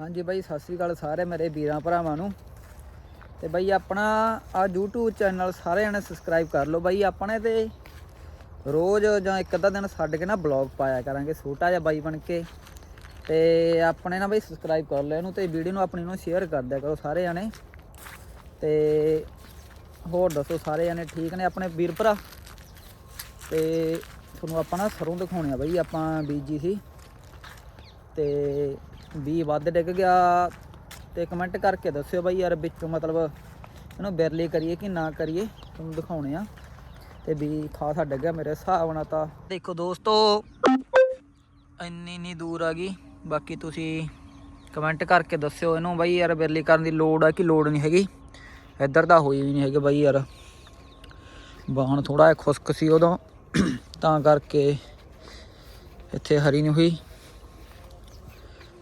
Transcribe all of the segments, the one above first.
ਹਾਂਜੀ ਬਾਈ, ਸਤਿ ਸ੍ਰੀ ਅਕਾਲ ਸਾਰੇ ਮੇਰੇ ਵੀਰਾਂ ਭਰਾਵਾਂ ਨੂੰ। ਤੇ ਬਾਈ ਆਪਣਾ ਆ YouTube ਚੈਨਲ ਸਾਰੇ ਜਣੇ ਸਬਸਕ੍ਰਾਈਬ ਕਰ ਲਓ ਬਾਈ। ਆਪਣੇ ਤੇ ਰੋਜ਼ ਜਾਂ ਇੱਕ ਅੱਧਾ ਦਿਨ ਛੱਡ ਕੇ ਨਾ ਬਲੌਗ ਪਾਇਆ ਕਰਾਂਗੇ, ਛੋਟਾ ਜਿਹਾ ਬਾਈ ਬਣ ਕੇ। ਤੇ ਆਪਣੇ ਨਾ ਬਾਈ ਸਬਸਕ੍ਰਾਈਬ ਕਰ ਲਓ ਇਹਨੂੰ ਤੇ ਵੀਡੀਓ ਨੂੰ ਆਪਣੀ ਨੂੰ ਸ਼ੇਅਰ ਕਰ ਦਿਆ ਕਰੋ ਸਾਰੇ ਜਣੇ ਤੇ ਹੋਰ ਦੱਸੋ ਸਾਰੇ ਜਣੇ ਠੀਕ ਨੇ ਆਪਣੇ ਵੀਰ ਭਰਾ? ਤੇ ਤੁਹਾਨੂੰ ਆਪਾਂ ਨਾ ਸਰੋਂ ਦਿਖਾਉਣੇ ਆ ਬਾਈ, ਆਪਾਂ ਬੀਜੀ ਸੀ। ਤੇ ਵੀ ਵੱਧ ਡਿੱਗ ਗਿਆ। ਤੇ ਕਮੈਂਟ ਕਰਕੇ ਦੱਸਿਓ ਬਾਈ ਯਾਰ ਵਿੱਚੋਂ ਮਤਲਬ ਇਹਨੂੰ ਬਿਰਲੀ ਕਰੀਏ ਕਿ ਨਾ ਕਰੀਏ, ਤੁਹਾਨੂੰ ਦਿਖਾਉਣੇ ਆ। ਤੇ ਵੀ ਖਾਸਾ ਡਿੱਗਿਆ ਮੇਰੇ ਹਿਸਾਬ ਨਾਲ ਤਾਂ। ਦੇਖੋ ਦੋਸਤੋ, ਇੰਨੀ ਨਹੀਂ ਦੂਰ ਆ ਗਈ। ਬਾਕੀ ਤੁਸੀਂ ਕਮੈਂਟ ਕਰਕੇ ਦੱਸਿਓ ਇਹਨੂੰ ਬਾਈ ਯਾਰ ਬਿਰਲੀ ਕਰਨ ਦੀ ਲੋੜ ਆ ਕਿ ਲੋੜ ਨਹੀਂ ਹੈਗੀ। ਇੱਧਰ ਤਾਂ ਹੋਈ ਵੀ ਨਹੀਂ ਹੈਗੇ ਬਾਈ ਯਾਰ। ਬਾਹਣ ਥੋੜਾ ਖੁਸ਼ਕ ਸੀ ਉਦੋਂ। ਤਾਂ ਕਰਕੇ ਇੱਥੇ ਹਰੀ ਨਹੀਂ ਹੋਈ।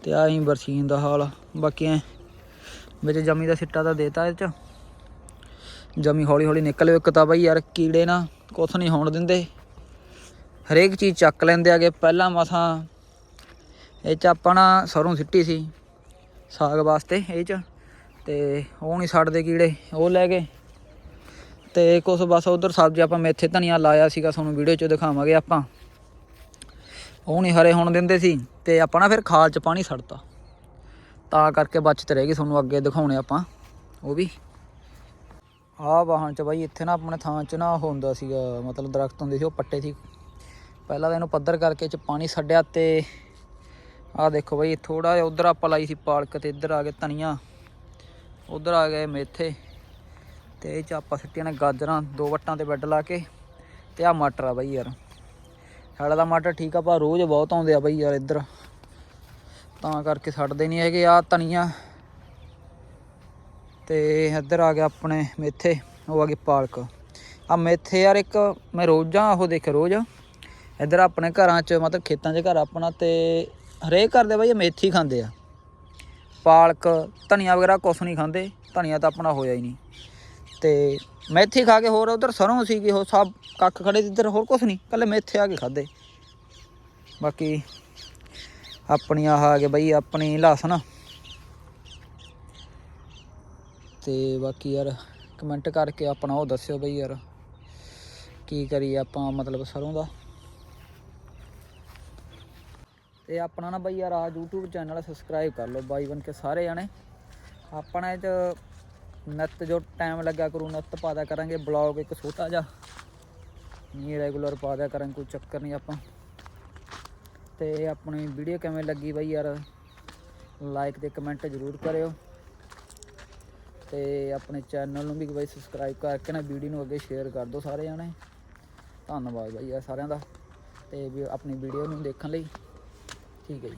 ਤੇ ਆ ਹੀ ਬਰਸੀਨ ਦਾ ਹਾਲ ਬਾਕੀ ਐ ਵਿੱਚ ਜਮੀ ਦਾ ਸਿੱਟਾ ਤਾਂ ਦੇਤਾ ਇਹ ਚ। ਜਮੀ ਹੌਲੀ ਹੌਲੀ ਨਿਕਲ ਇੱਕ ਤਾਂ ਬਾਈ ਯਾਰ ਕੀੜੇ ਨਾ ਕੁਛ ਨਹੀਂ ਹੋਣ ਦਿੰਦੇ। ਹਰੇਕ ਚੀਜ਼ ਚੱਕ ਲੈਂਦੇ ਆਗੇ, ਪਹਿਲਾਂ ਮਸਾਂ ਇਹ ਚ ਆਪਾਂ ਨਾ ਸਰੋਂ ਸਿੱਟੀ ਸੀ ਸਾਗ ਵਾਸਤੇ ਇਹ ਚ, ਤੇ ਉਹ ਨਹੀਂ ਛੱਡਦੇ ਕੀੜੇ, ਉਹ ਲੈ ਗਏ। ਤੇ ਕੁਛ ਬਸ ਉਧਰ ਸਬਜ਼ੀ ਆਪਾਂ ਮੇਥੇ ਧਨੀਆ ਲਾਇਆ ਸੀਗਾ, ਤੁਹਾਨੂੰ ਵੀਡੀਓ 'ਚ ਦਿਖਾਵਾਂਗੇ ਆਪਾਂ। ਉਹ ਨਹੀਂ ਹਰੇ ਹੋਣ ਦਿੰਦੇ ਸੀ ਤੇ ਆਪਾਂ ਨਾ ਫਿਰ ਖਾਲ 'ਚ ਪਾਣੀ ਛੱਡਤਾ ਤਾਂ ਕਰਕੇ ਬਚਤ ਰਹਿ ਗਈ ਤੁਹਾਨੂੰ ਅੱਗੇ ਦਿਖਾਉਣੇ ਆਪਾਂ, ਉਹ ਵੀ। ਆਹ ਵਾਹਣ 'ਚ ਬਾਈ ਇੱਥੇ ਨਾ ਆਪਣੇ ਥਾਂ 'ਚ ਨਾ ਉਹ ਹੁੰਦਾ ਸੀਗਾ, ਮਤਲਬ ਦਰਖਤ ਹੁੰਦੇ ਸੀ, ਉਹ ਪੱਟੇ ਸੀ। ਪਹਿਲਾਂ ਤਾਂ ਇਹਨੂੰ ਪੱਧਰ ਕਰਕੇ 'ਚ ਪਾਣੀ ਛੱਡਿਆ ਤੇ ਆਹ ਦੇਖੋ ਬਾਈ ਥੋੜਾ ਜਿਹਾ ਉਧਰ ਆਪਾਂ ਲਾਈ ਸੀ ਪਾਲਕ ਤੇ ਇੱਧਰ ਆ ਗਏ ਧਨੀਆ, ਉਧਰ ਆ ਗਏ ਮੇਥੇ। ਤੇ ਇਹ 'ਚ ਆਪਾਂ ਸਿੱਟੀਆਂ ਨੇ ਗਾਜਰਾਂ, ਦੋ ਵੱਟਾਂ ਤੇ ਬੈੱਡ ਲਾ ਕੇ ਤੇ ਆ ਮਟਰ ਆ ਬਾਈ ਯਾਰ। ਸਾਡਾ ਦਾ ਮਟਰ ਠੀਕ ਆ ਪਰ ਰੋਜ਼ ਬਹੁਤ ਆਉਂਦੇ ਆ ਬਈ ਯਾਰ ਇੱਧਰ। ਤਾਂ ਕਰਕੇ ਛੱਡਦੇ ਨਹੀਂ ਹੈਗੇ ਆ ਧਨੀਆ। ਤੇ ਇੱਧਰ ਆ ਗਿਆ ਆਪਣੇ ਮੇਥੇ, ਉਹ ਆ ਗਈ ਪਾਲਕ। ਆ ਮੇਥੇ ਯਾਰ ਇੱਕ ਮੈਂ ਰੋਜ਼ਾਂ ਉਹ ਦੇਖ ਰੋਜ਼। ਇੱਧਰ ਆਪਣੇ ਘਰਾਂ 'ਚ, ਮਤਲਬ ਖੇਤਾਂ 'ਚ ਘਰ ਆਪਣਾ ਤੇ ਹਰੇਕ ਘਰ ਦੇ ਬਈ ਮੇਥੀ ਖਾਂਦੇ ਆ। ਪਾਲਕ, ਧਨੀਆ ਵਗੈਰਾ ਕੁਛ ਨਹੀਂ ਖਾਂਦੇ, ਧਨੀਆ ਤਾਂ ਆਪਣਾ ਹੋਇਆ ਹੀ ਨਹੀਂ। ਤੇ ਮੇਥੀ ਖਾ ਕੇ ਹੋਰ ਉਧਰ ਸਰੋਂ ਸੀਗੀ ਉਹ ਸਭ ਕੱਖ ਖੜੇ ਇੱਧਰ ਹੋਰ ਕੁਛ ਨਹੀਂ। ਕੱਲੇ ਮੇਥੇ ਆ ਕੇ ਖਾਦੇ ਬਾਕੀ ਆਪਣੀ ਆਹ ਆ ਗਏ ਬਈ, ਆਪਣੀ ਲਸਣ। ਤੇ ਬਾਕੀ ਯਾਰ ਕਮੈਂਟ ਕਰਕੇ ਆਪਣਾ ਉਹ ਦੱਸਿਓ ਬਈ ਯਾਰ, ਕੀ ਕਰੀਏ ਆਪਾਂ ਮਤਲਬ ਸਰੋਂ ਦਾ। ਤੇ ਆਪਣਾ ਨਾ ਬਈ ਯਾਰ ਆ YouTube ਚੈਨਲ ਸਬਸਕ੍ਰਾਈਬ ਕਰ ਲਓ ਬਾਈ ਬਣ ਕੇ ਸਾਰੇ ਜਾਣੇ। ਆਪਣਾ ਇਹ ਚ ਨੱਤ ਜੋ ਟਾਈਮ ਲੱਗਾ ਕਰੂ, ਨੱਤ ਪਾ ਕਰਾਂਗੇ ਬਲੌਗ ਇੱਕ ਛੋਟਾ ਜਿਹਾ। ਨਹੀਂ ਰੈਗੂਲਰ ਪਾ ਦਿਆ ਕਰਾਂਗੇ, ਕੋਈ ਚੱਕਰ ਨਹੀਂ ਆਪਾਂ। ਤੇ ਆਪਣੀ ਵੀਡੀਓ ਕਿਵੇਂ ਲੱਗੀ ਬਾਈ ਯਾਰ ਲਾਈਕ ਤੇ ਕਮੈਂਟ ਜ਼ਰੂਰ ਕਰਿਓ। ਤੇ ਆਪਣੇ ਚੈਨਲ ਨੂੰ ਵੀ ਬਾਈ ਸਬਸਕ੍ਰਾਈਬ ਕਰਕੇ ਨਾ ਵੀਡੀਓ ਨੂੰ ਅੱਗੇ ਸ਼ੇਅਰ ਕਰ ਦਿਓ ਸਾਰੇ ਜਾਣੇ। ਧੰਨਵਾਦ ਬਾਈ ਯਾਰ ਸਾਰਿਆਂ ਦਾ, ਤੇ ਵੀ ਆਪਣੀ ਵੀਡੀਓ ਨੂੰ ਦੇਖਣ ਲਈ। ਠੀਕ ਹੈ ਜੀ।